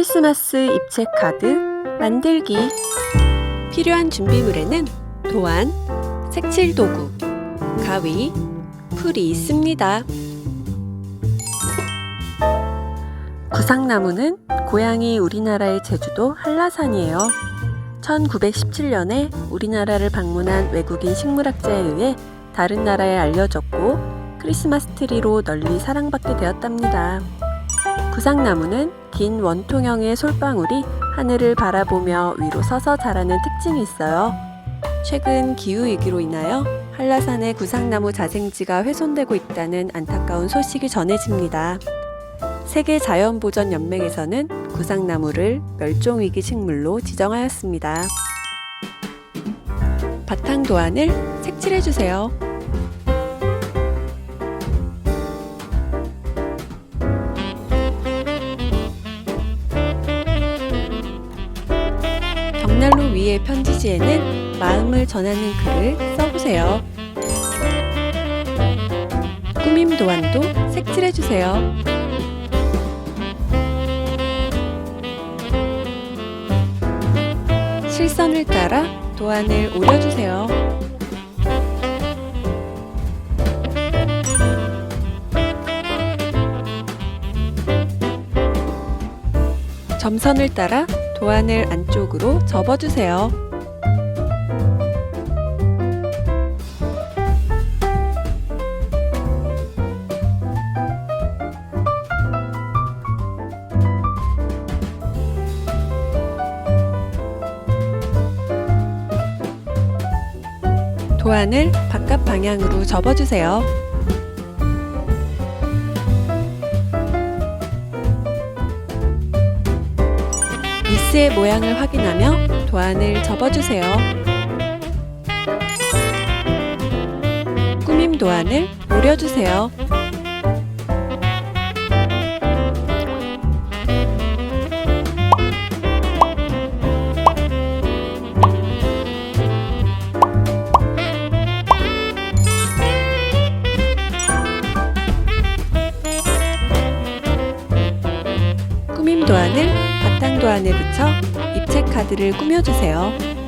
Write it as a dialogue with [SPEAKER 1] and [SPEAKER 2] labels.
[SPEAKER 1] 크리스마스 입체 카드 만들기 필요한 준비물에는 도안, 색칠 도구, 가위, 풀이 있습니다. 구상나무는 고향이 우리나라의 제주도 한라산이에요. 1917년에 우리나라를 방문한 외국인 식물학자에 의해 다른 나라에 알려졌고 크리스마스 트리로 널리 사랑받게 되었답니다. 구상나무는 긴 원통형의 솔방울이 하늘을 바라보며 위로 서서 자라는 특징이 있어요. 최근 기후위기로 인하여 한라산의 구상나무 자생지가 훼손되고 있다는 안타까운 소식이 전해집니다. 세계자연보전연맹에서는 구상나무를 멸종위기 식물로 지정하였습니다. 바탕 도안을 색칠해주세요. 위의 편지지에는 마음을 전하는 글을 써보세요. 꾸밈 도안도 색칠해주세요. 실선을 따라 도안을 오려주세요. 점선을 따라 도안을 안쪽으로 접어주세요. 도안을 바깥 방향으로 접어주세요. 리스의 모양을 확인하며 도안을 접어주세요. 꾸밈 도안을 오려주세요. 안에 붙여 입체 카드를 꾸며주세요.